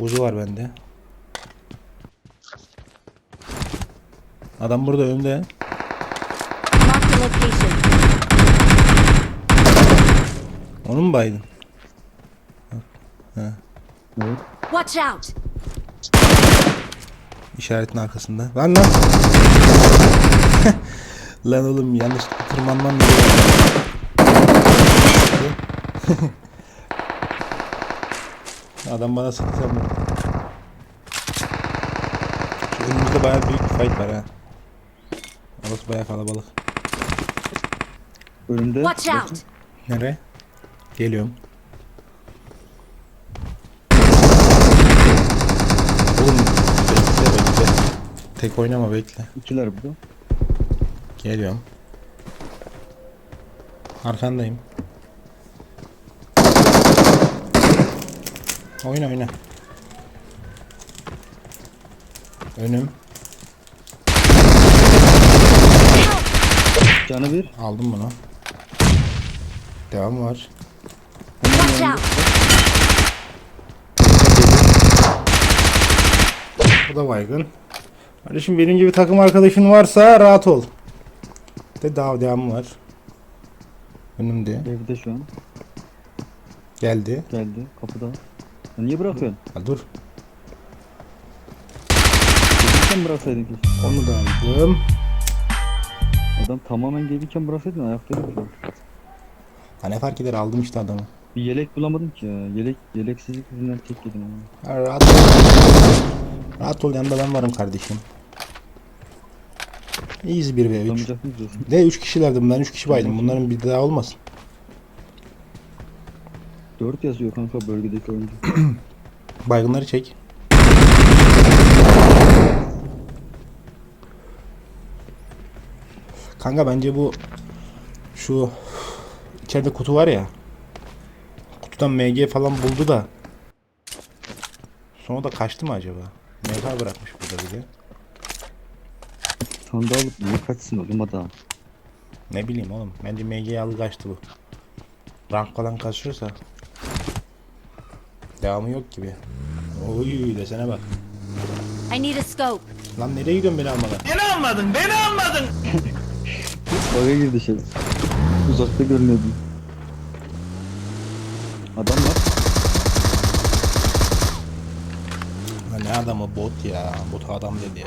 Uzu var bende. Adam burada önde. Onu mu baydın? Evet. Watch out! İşaretin arkasında. Lan lan. lan oğlum yanlış tırmanmam lazım. Adam bana sıktı bu. Şu önümüzde bayağı büyük bir fight var ha. Orası bayağı kalabalık. Önümde. Watch out! Nereye? Geliyorum. Oğlum bekle bekle. Tek oynama bekle. İkiler burada. Geliyorum. Arkandayım. Oyna oyna. Önüm. Canı bir. Aldım bunu. Devam var. Watch out! Bu da baygın. Kardeşim benim gibi takım arkadaşın varsa rahat ol. De daha devamı var. Önümde. Evde şu an. Geldi. Geldi. Kapıda. Ya niye bırakıyorsun? Ha, dur. Gelirken bıraksaydın ki. Onu da aldım. Adam tamamen gelirken bıraksaydın ayaktaydı şu an. Ha ne fark eder aldım işte adamı. Bir yelek bulamadım ki ya. Yelek, yeleksizlik yüzünden tek yedim ama. Ha, rahat ol. Rahat ol yanında ben varım kardeşim. Easy 1 ve 3. Tutamayacak mıyız diyorsun? De 3 kişilerdi bunlar 3 kişi baydım. Bunların bir daha olmasın. 4 yazıyor kanka bölgedeki oyuncu. Baygınları çek. Kanka bence bu şu içeride kutu var ya. Kutudan MG falan buldu da. Sonra da kaçtı mı acaba? MK bırakmış burada bir de. Sandığı alıp niye kaçsın oğlum adam? Ne bileyim oğlum. Bence MG'yi aldı kaçtı bu. Rank falan kaçıyorsa. Devamı yok gibi. Oy desene bak. I need a scope. Lan nereye gidiyorsun beni almadan? Baga girdi şey. Uzakta görünüyordu. Adam var. Lan ne adamı bot ya. Bot adam dedi ya.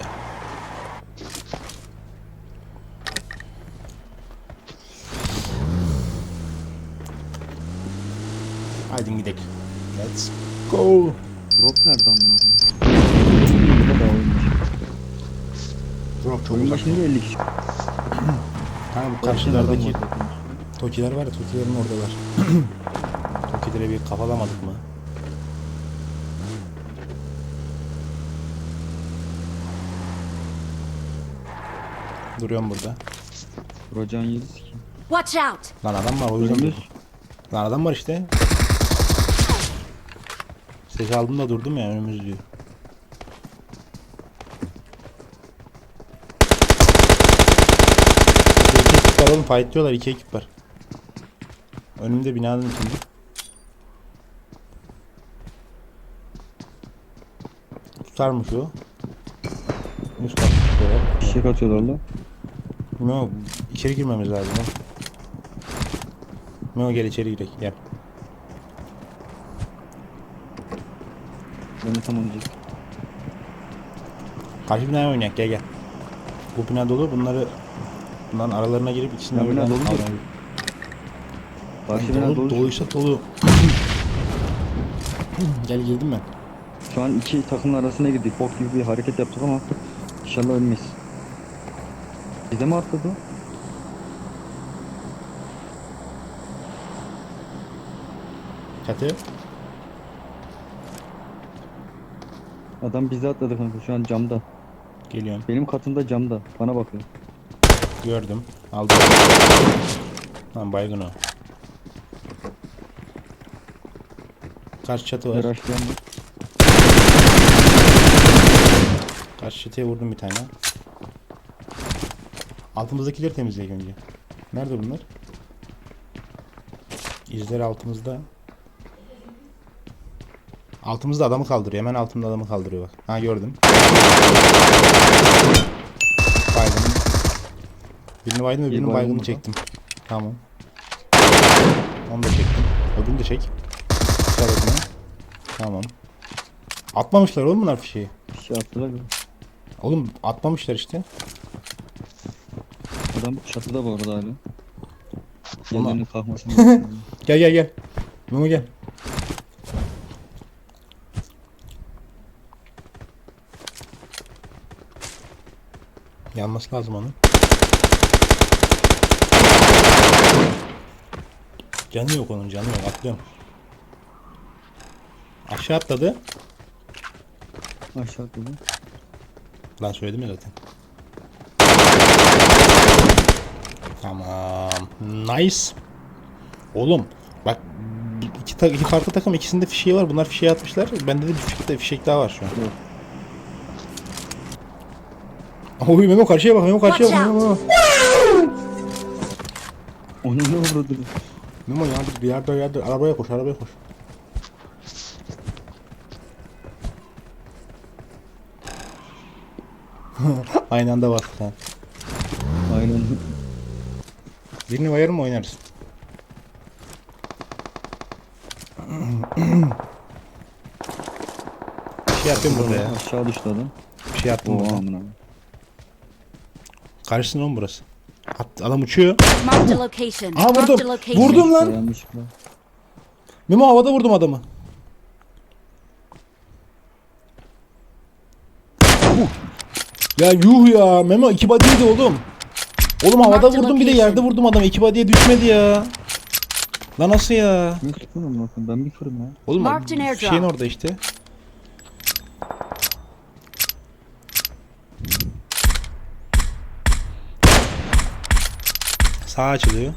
Haydi gidelim. Let's go. Rock nerede amına koyayım? Burada da. Drop çok Oyun uzak. başında 50 kişi. Kanka bu Karşılarda karşılardaki. Tokiler var ya Tokilerin oradalar. Tokilere bir kafalamadık mı? Duruyorum burada. Rocan yedi ki. Watch out! Lan adam var o yüzden. Lan adam var işte. Ses aldım da durdum ya önümüz diyor. İki ekip var oğlum fight diyorlar iki ekip var. Önümde binanın içinde. Tutarmış o. Üst kat tutuyorlar. Fişek atıyorlar lan. Memo içeri girmemiz lazım. Memo gel içeri girelim gel. Ben de tam onu diyecektim. Karşı binaya oynayak gel gel. Bu bina dolu bunları bunların aralarına girip ikisini Ya bina birden doludur. almayı- Karşı bina dolu, dolu. doluysa dolu. gel girdim ben. Şu an iki takımın arasına girdik. Bok gibi bir hareket yaptık ama inşallah ölmeyiz. Bize mi atladı? o? Çatı. Adam bize atladı kanka şu an camda. Geliyorum. Benim katımda camda. Bana bakıyor. Gördüm. Aldım. Lan baygın o. Karşı çatı var. Yaraşlayan var. Karşı çatıya vurdum bir tane. Altımızdakileri temizleyek önce. Nerede bunlar? İzler altımızda. Altımızda adamı kaldırıyor. Hemen altımda adamı kaldırıyor bak. Ha gördüm. Baygın. Birini İyi öbürünün baygın baygını burada. çektim. Tamam. Onu da çektim. Öbürünü de çek. Sıradakine. Tamam. Atmamışlar oğlum bunlar fişeği. Bir şey attılar ya. Oğlum atmamışlar işte. Adam çatıda bu arada hala. Gel gel gel. Memo gel. Yanması lazım onun. Canı yok onun canı yok atlıyorum. Aşağı atladı. Aşağı atladı. Lan söyledim ya zaten. Tamam. Nice. Oğlum bak iki, ta- iki farklı takım ikisinde fişeği var. Bunlar fişeği atmışlar. Bende de bir fişek, fişek daha var şu an. Evet. Oy Memo karşıya bak Memo karşıya bak Watch Memo. Onu ne vurdu? Memo yardır bir yardır yardır arabaya koş arabaya koş. Aynı anda bastık ha. Aynen. Birini bayarım mı oynarız? Bir şey yapıyorum burada ya. Aşağı düştü adam. Bir şey yaptım burada. amına. Karşısında oğlum burası. At, adam uçuyor. Marked a location. Aa Marked a vurdum. Vurdum lan. Yanlışlıkla. Memo havada vurdum adamı. Ya yuh ya. Memo iki body'ydi oğlum. Oğlum havada vurdum bir de yerde vurdum adamı. İki body'ye düşmedi ya. Lan nasıl ya? Ben bir kırım ya. Oğlum Marked an airdrop. şeyin orada işte. Sağ açılıyor.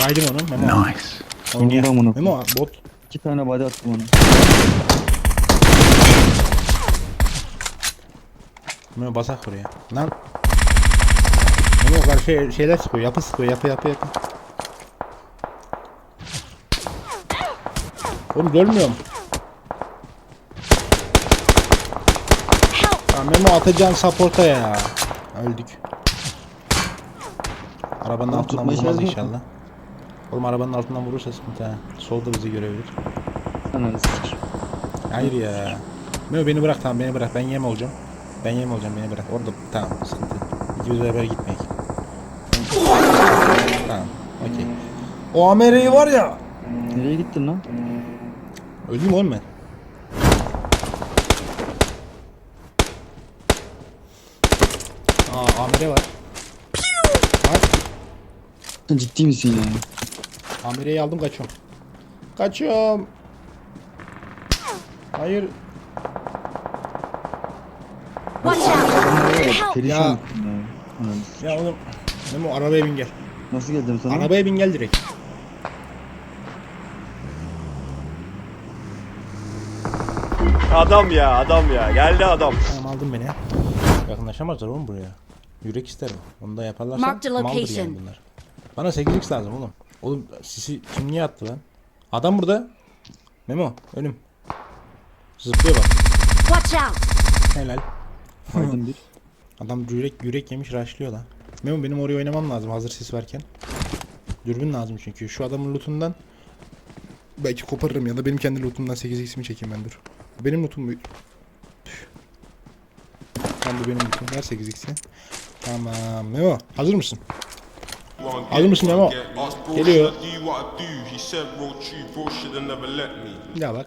Baydım onu. Memo. Nice. Vurdu amına koyayım. Memo bot. İki tane body attım ona. Memo basak buraya. Lan. Memo karşı şeyler sıkıyor. Yapı sıkıyor. Yapı yapı yapı. Oğlum görmüyorum. Ya Memo atacağın support'a ya. Öldük. Arabanın Lan altından tutmaya vurmaz çalışma. inşallah. Oğlum arabanın altından vurursa sıkıntı ha. Solda bizi görebilir. Ananı. Hayır ya. Memo beni bırak tamam beni bırak. Ben yem olacağım. Ben yem olacağım beni bırak. Orada tamam sıkıntı. İkimiz beraber gitmek. Tamam. Okey. O Amere'yi var ya. Nereye gittin lan? Öldüm oğlum ben. Aa Amere var. Var. Sen ciddi misin ya? Amire'yi aldım kaçıyorum. Kaçıyorum. Hayır. Watch out! Perişan Ya. ettin ya. Ananı sikeyim. Ya oğlum. Memo arabaya bin gel. Nasıl geldim sana? Arabaya bin gel direkt. Adam ya adam ya geldi adam. Tamam aldın beni. Yakınlaşamazlar oğlum buraya. Yürek isterim. Onu da yaparlarsa Marked maldır location. yani bunlar. Bana 8x lazım oğlum. Oğlum sisi kim niye attı lan? Adam burada. Memo önüm. Zıplıyor bak. Watch out! Helal. Aydın bir. Adam yürek yürek yemiş raşlıyor lan. Memo benim oraya oynamam lazım hazır sis varken. Dürbün lazım çünkü. Şu adamın lootundan belki koparırım ya da benim kendi lootumdan 8x'imi çekeyim ben dur. Benim lootum. Tüh. Tam bu benim lootum. Ver 8x'i. Tamam. Memo hazır mısın? Hazır mısın Memo? Geliyor. Daha bak.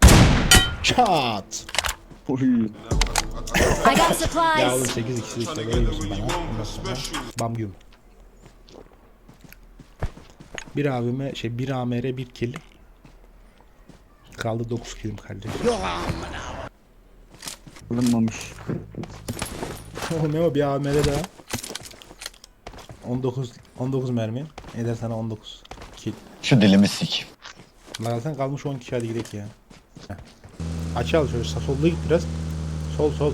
Çat. Oy. I got Ya oğlum supplies. 8x'i işte veriyorsun bana. Ondan sonra Bam güm. Bir abime şey bir AMR bir kill. Kaldı 9 killim kardeşim. Kırılmamış. ne o bir AMR daha. 19 19 mermi. Eder sana 19 kill. Şu dilimi sik. Lan sen kalmış 10 kişi hadi gidelim ya. Aç al şöyle sağ solda git biraz. Sol sol.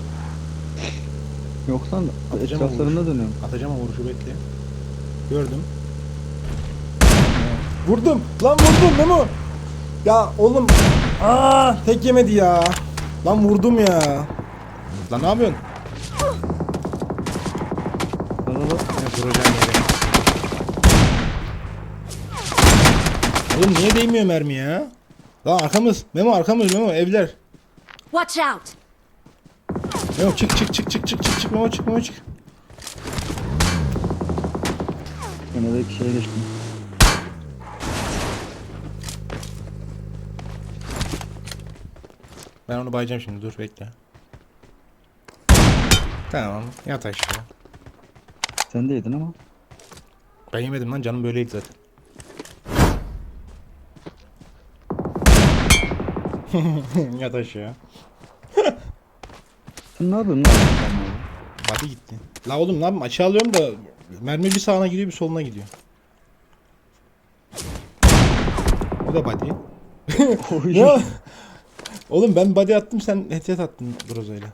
Yoksa Atacağım etraflarında dönüyorum. Atacağım o vuruşu bekle. Gördüm. Vurdum. Lan vurdum Memo. Ya oğlum. Aa tek yemedi ya. Lan vurdum ya. Lan ne yapıyorsun? Al al. Evet vuracağım yere. Oğlum niye değmiyor mermi ya? Lan arkamız. Memo arkamız Memo evler. Watch out! Memo çık çık çık çık çık çık çık Memo çık Memo çık. Önündeki şeye geçtim. Ben onu bayacağım şimdi dur bekle. Tamam yat aşağı. Sen de yedin ama. Ben yemedim lan canım böyleydi zaten. yat aşağı. Sen ne yapıyorsun lan? Body gitti. La oğlum ne yapayım açığa alıyorum da mermi bir sağına gidiyor bir soluna gidiyor. O da body. ya. Oğlum ben body attım sen headshot attın Groza'yla.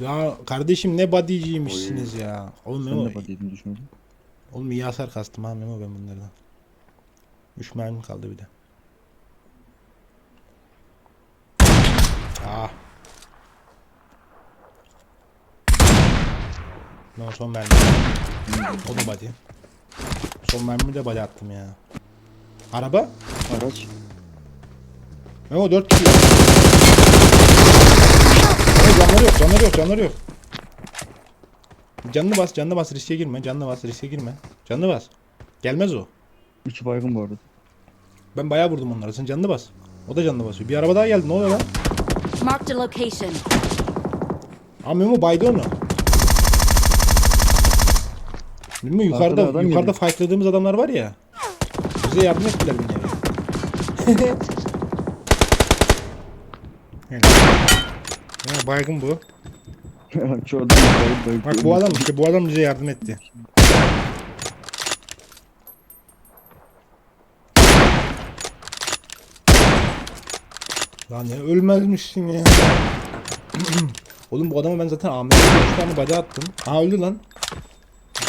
ya kardeşim ne bodyciymişsiniz ya. Oğlum Sen Memo, de badiyedin düşmedin. oğlum iyi hasar kastım ha Memo ben bunlardan. 3 mermi kaldı bir de. Ah. No, son mermi. O da body. Son mermi de body attım ya. Araba? Araç. Memo 4 kişi. Memo canları yok, canları yok, canları yok. Canını bas, canını bas, riske girme, canını bas, riske girme. Canını bas. Gelmez o. İki baygın bu arada. Ben bayağı vurdum onlara, sen canını bas. O da canını basıyor. Bir araba daha geldi, ne oluyor lan? Marked a location. Aa Memo baydı onu. Memo yukarıda, adam yukarıda geliyor. fightladığımız adamlar var ya. Bize yardım ettiler bir nevi. Yani. Ya baygın bu. Şu adam. Bak bu adam işte bu adam bize yardım etti. Lan ya ölmezmişsin ya. Oğlum bu adama ben zaten Ahmet'e 3 tane body attım. Aha öldü lan.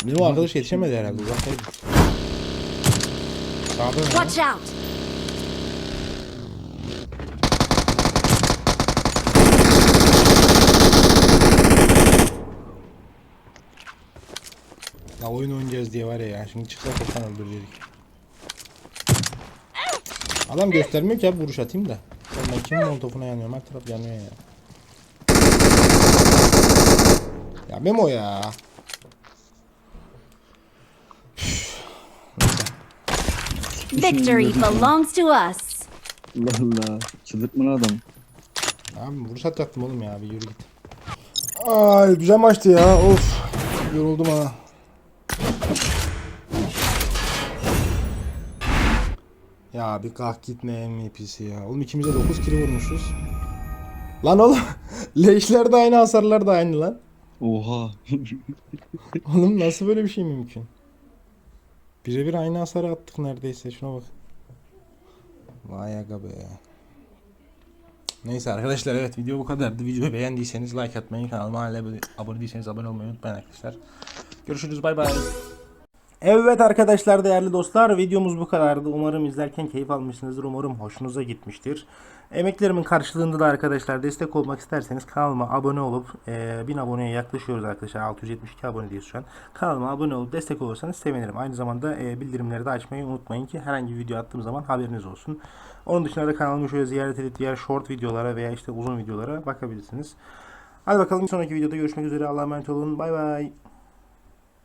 Bizim o arkadaş yetişemedi herhalde uzaktaydı. Sağda ne? Watch out! Ya oyun oynayacağız diye var ya, ya. şimdi çıksa çoktan öldürecektik. Adam göstermiyor ki abi vuruş atayım da. Oğlum ben kimin molotofuna yanıyorum her taraf yanıyor ya. Ya Memo ya. Victory belongs to us. Allah Allah. Çıldırtma lan adam. Abi vuruş atacaktım oğlum ya bir yürü git. Ay güzel maçtı ya of. Yoruldum ha. Ya bir kalk gitme MVP'si ya. Oğlum ikimiz de 9 kilo vurmuşuz. Lan oğlum leşler de aynı hasarlar da aynı lan. Oha. Oğlum nasıl böyle bir şey mümkün? Birebir aynı hasarı attık neredeyse şuna bak. Vay aga be. Neyse arkadaşlar evet video bu kadardı. Videoyu beğendiyseniz like atmayı, kanalıma hala abone değilseniz abone olmayı unutmayın arkadaşlar. Görüşürüz bay bay. Evet arkadaşlar değerli dostlar videomuz bu kadardı. Umarım izlerken keyif almışsınızdır. Umarım hoşunuza gitmiştir. Emeklerimin karşılığında da arkadaşlar destek olmak isterseniz kanalıma abone olup e, 1000 aboneye yaklaşıyoruz arkadaşlar. 672 abonedeyiz şu an. Kanalıma abone olup destek olursanız sevinirim. Aynı zamanda e, bildirimleri de açmayı unutmayın ki herhangi bir video attığım zaman haberiniz olsun. Onun dışında da kanalımı şöyle ziyaret edip diğer short videolara veya işte uzun videolara bakabilirsiniz. Hadi bakalım sonraki videoda görüşmek üzere. Allah'a emanet olun. Bay bay.